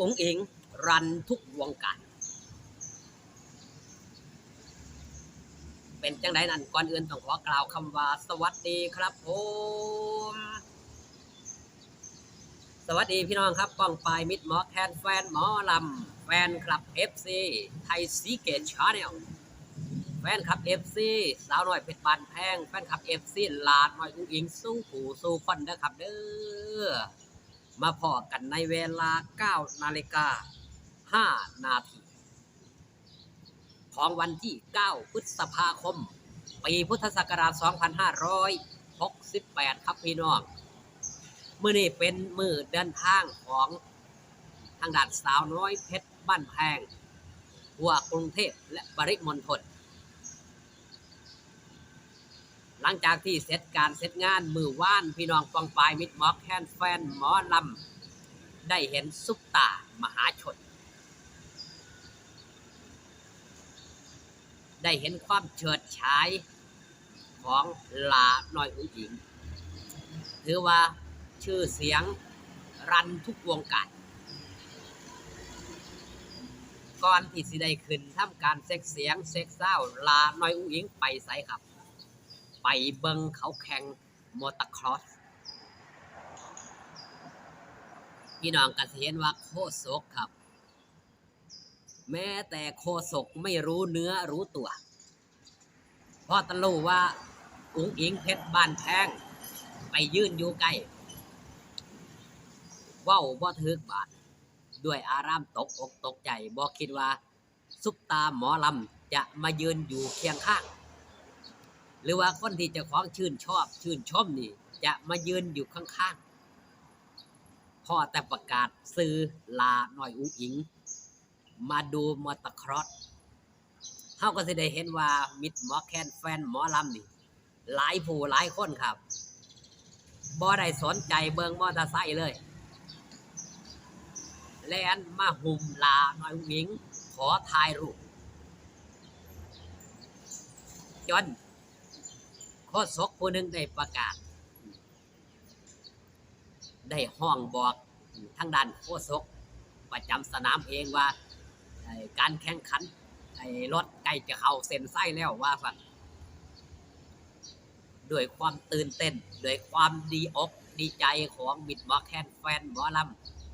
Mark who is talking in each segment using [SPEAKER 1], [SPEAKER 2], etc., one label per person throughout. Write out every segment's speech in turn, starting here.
[SPEAKER 1] องเองรันทุกวงการ เป็นจังไดนั้นก่อนอื่นต้องขอกล่าวคำว่า สวัสดีครับผมสวัสดีพี่น้องครับป้องปายมิดหมอแคนแฟนหมอลำแฟนคลับ FC ไทยซีเกตชาแนลแฟนคลับ FC สาวน้อยเพชรบานแพงแฟนคลับ FC ลาดน้อยอุ้งอิงสู้ผู้สู้คนเด้อครับเด้อ มาพอกันในเวลา 9 นาฬิกา 5 นาที ของวันที่ 9 พฤษภาคม ปีพุทธศักราช 2568 ครับพี่น้องมื่อนี้เป็นมือเดินทางของทางด่านสาวน้อยเพชรบ้านแพงหัวกรุงเทพและปริมณฑล หลังจากที่เสร็จการเสร็จงานมือว่านพี่น้องปองปายมิดมอกแคนแฟนหมอลำได้เห็นซุปตามหาชน ได้เห็นความเฉิดฉายของลาหน่อยอุ้งอิง ถือว่าชื่อเสียงรันทุกวงการก่อนที่สิได้ขึ้นทำการเซ็กเสียงเซ็กเศร้าลาหน่อยอุ้งอิงไปไสครับ เบิงเขาแข่งมอเตอร์ครอสพี่น้องก็สิเห็นว่าโคศกครับ แม้แต่โคศกไม่รู้เนื้อรู้ตัวเพราะตะลูว่าอุ้งอิงเพชรบ้านแพงไปยื่นอยู่ใกล้เว้าบ่ถึกบาท ด้วยอารามตกอกตกใจบ่คิดว่า ซุปตาหมอลำจะมายืนอยู่เคียงข้าง หรือว่าคนที่เจะของชื่นชอบ ชื่นชมนี่ จะมายืนอยู่ข้างๆพ่อแต่ประกาศซื้อลาหน่อยอุ้งอิง มาดูมอเตอร์ครอสเฮาก็สิได้เห็นว่ามิดหมอแคนแฟนหมอลำนี่ หลายผู้หลายคนครับบ่ได้สนใจเบิงมอเตอร์ไซค์เลยแลนมาหุ่มลาหน่อยหญิง ขอถ่ายรูปจน โคศกผู้หนึ่งได้ประกาศ ได้ห้องบอกทางด้านโคศกประจำสนามเองว่าการแข่งขันไอ้รถใกล้จะเข้าเส้นไส้แล้วว่าสั่นด้วยความตื่นเต้นด้วยความดีอกดีใจของมิดหมอแคนแฟนหมอล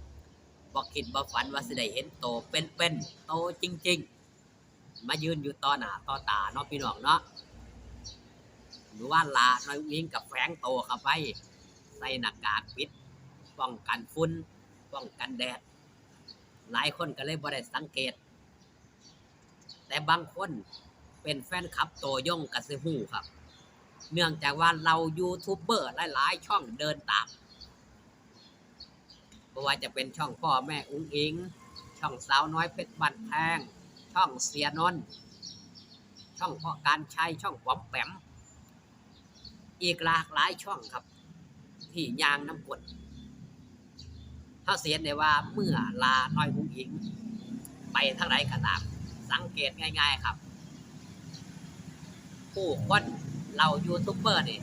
[SPEAKER 1] ำบอกคิดบ่ฝันว่าสิได้เห็นโตเป็นๆโตจริง ๆ มายืนอยู่ต่อหน้าต่อตาเนาะพี่น้องเนาะ หรือว่าลาน้อยวิ่งกับแฝงโตเข้าไป ใส่หน้ากากปิด ป้องกันฝุ่นป้องกันแดด หลายคนก็เลยบ่ได้สังเกต แต่บางคนเป็นแฟนคลับโตัวยงกสิหูครับ เนื่องจากว่าเรายูทูบเบอร์หลายๆ ช่องเดินตามไม่ว่าจะเป็นช่องพ่อแม่อุ้งอิง ช่องสาวน้อยเพชรบันแพงช่องเสียนนช่องพ่อการชัยช่องปอมแปม อีกหลากหลายช่องครับ ที่ยางน้ำกดเขาเสียนได้ว่าเมื่อลาน้อยหุ้งอิง ไปทางไหนก็ตาม สังเกตง่าย ๆครับ ผู้คนเรายูทูบเบอร์นี่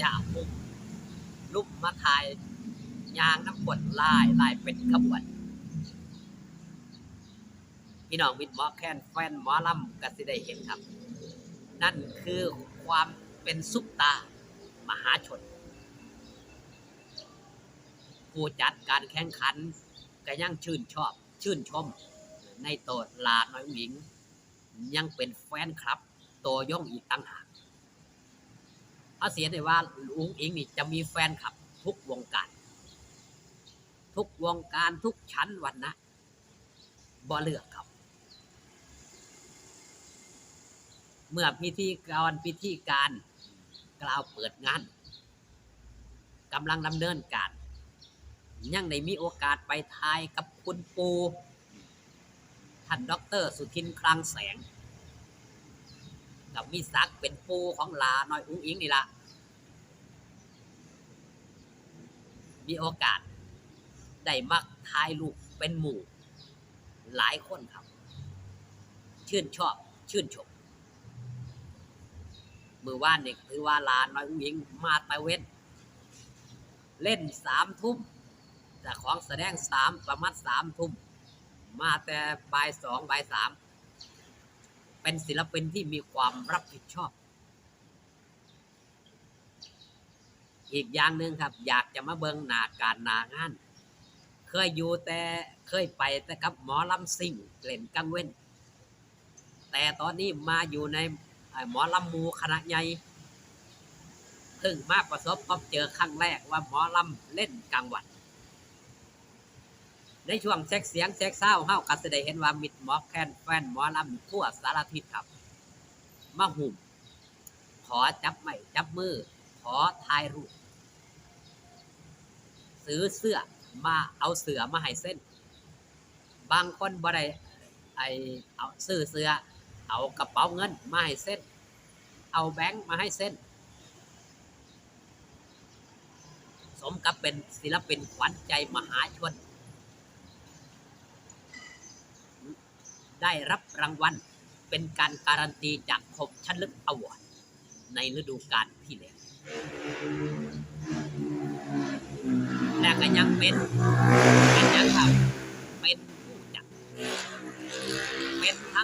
[SPEAKER 1] จะมุมลุกมาถ่ายยางน้ำกดลายลายเป็นขบวนพี่น้องมิดหมอแคนแฟนหมอลำก็สิได้เห็นครับ นั่นคือความ เป็นซุปตา มหาชน ผู้จัดการแข่งขันก็ยังชื่นชอบ ชื่นชม ในโตดลาน้อยหญิง ยังเป็นแฟนคลับตัวย่องอีกตั้งหากเอาเสียได้ว่าลุงอิงนี่จะมีแฟนคลับ ทุกวงการ ทุกวงการทุกชั้นวันนะบ่เลือกครับ เมื่อพิธีกรพิธีการ กล่าวเปิดงานกำลังดำเนินการ ยังได้มีโอกาสไปทายกับคุณปูท่านด็อกเตอร์สุทินคลังแสง กับมีศักเป็นปูของลาน้อยอุ้งอิงนี่ละมีโอกาส ได้มักทายลูกเป็นหมู่ หลายคนครับ ชื่นชอบ ชื่นชม มือว่านเนี่ยถือว่าลาน้อยอุ้งอิงมาตะเว้นเล่นสามทุ่มแต่ของแสดงสามประมาณสามทุ่มมาแต่บ่ายสองบ่ายสามเป็นศิลปินที่มีความรับผิดชอบ อีกอย่างหนึ่งครับ อยากจะมาเบิงหนาการหนางาน เคยอยู่แต่เคยไปแต่กับหมอลำซิ่งเล่นกังเว้น แต่ตอนนี้มาอยู่ใน หมอลำมูคณะใหญ่เพิ่งมากประสบพบเจอครั้งแรกว่าหมอลำเล่นกลางวันในช่วงเช็คเสียงเช็คเศร้าเฮาก็จะได้เห็นว่ามิดหมอแคนแฟนหมอลำทั่วสารทิศครับมาหุ่มขอจับไม่จับมือ ขอถ่ายรูปซื้อเสื้อมาเอาเสือมาให้เส้น บางคนบ่ได้ไอเอาซื้อเสื้อ เอากระเป๋าเงินมาให้เส้น เอาแบงค์มาให้เส้น สมกับเป็นศิลปินขวัญใจมหาชน ได้รับรางวัลเป็นการการันตีจากคมชันลึกอวอร์ดในฤดูกาลที่แล้วและก็ยังเป็นเป็นยังครับเป็นผู้จัดเป็น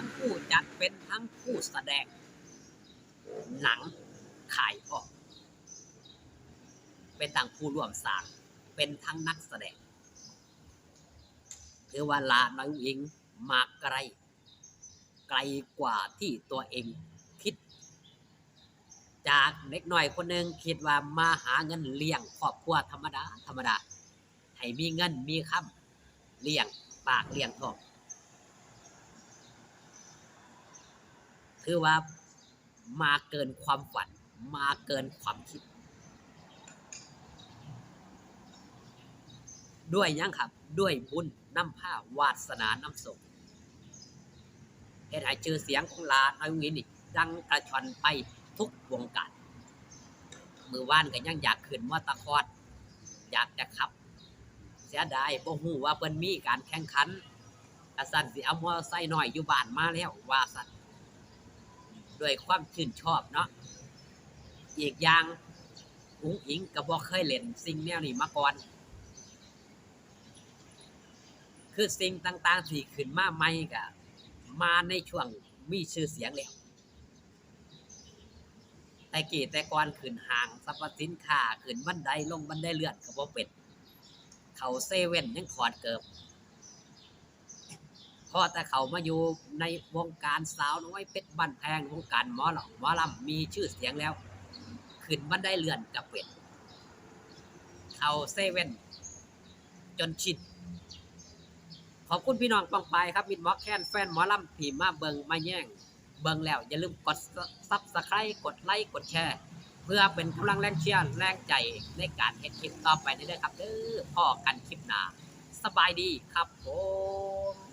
[SPEAKER 1] ทั้งผู้จัดเป็นทั้งผู้แสดง หนังขายออก เป็นทั้งผู้ร่วมสร้างเป็นทั้งนักแสดงถือว่าลาน้อยอิงมาไกล ไกลกว่าที่ตัวเองคิด จากเด็กหน่อยคนหนึ่งคิดว่ามาหาเงินเลี้ยงครอบครัวธรรมดา ธรรมดาให้มีเงินมีคำเลี้ยงปากเลี้ยงท้อง คือว่ามาเกินความฝัน มาเกินความคิด ด้วยยังครับ ด้วยบุญน้ำผ้าวาสนาน้ำส่งเฮ็ดให้ชื่อเสียงของลาน้อยวินี่ดังกระชอนไปทุกวงการมือว่านก็ยังอยากขึ้นมอตอร์คอร์สอยากจะขับ เสียดายบ่ฮู้ว่าเพิ่นมีการแข่งขันกระสันสิเอามอไซค์น้อยอยู่บ้านมาแล้วว่าสัน ด้วยความชื่นชอบเนาะอีกอย่างอุ้งอิงก็บ่เคยเล่นสิ่งแนวนี้มาก่อน คือสิ่งต่างๆที่ขึ้นมาใหม่ก็มาในช่วงมีชื่อเสียงแล้วแต่กี่แต่ก่อนขึ้นห้างสรรพสินค้าขึ้นบันไดลงบันไดเลื่อนก็บ่เป็นเขาเซเว่นยังขอดเกิบ พอแต่เขามาอยู่ในวงการสาวน้อยเพชรบ้านแพงวงการหมอหลอกหมอลำมีชื่อเสียงแล้วขึ้นบันไดเลื่อนกับเป็ดเขาเซเว่นจนชิดขอบคุณพี่น้องปองไปครับมิดมอแคนแฟนหมอลำที่มาเบิงมาแย่ง เบิงแล้ว อย่าลืมกดซับสไครต์กดไลค์กดแชร์ เพื่อเป็นกำลังแรงเชียร์แรงใจในการเฮ็ดคลิปต่อไปนี้ด้วยครับเด้อพ่อกันคลิปหน้าสบายดีครับผม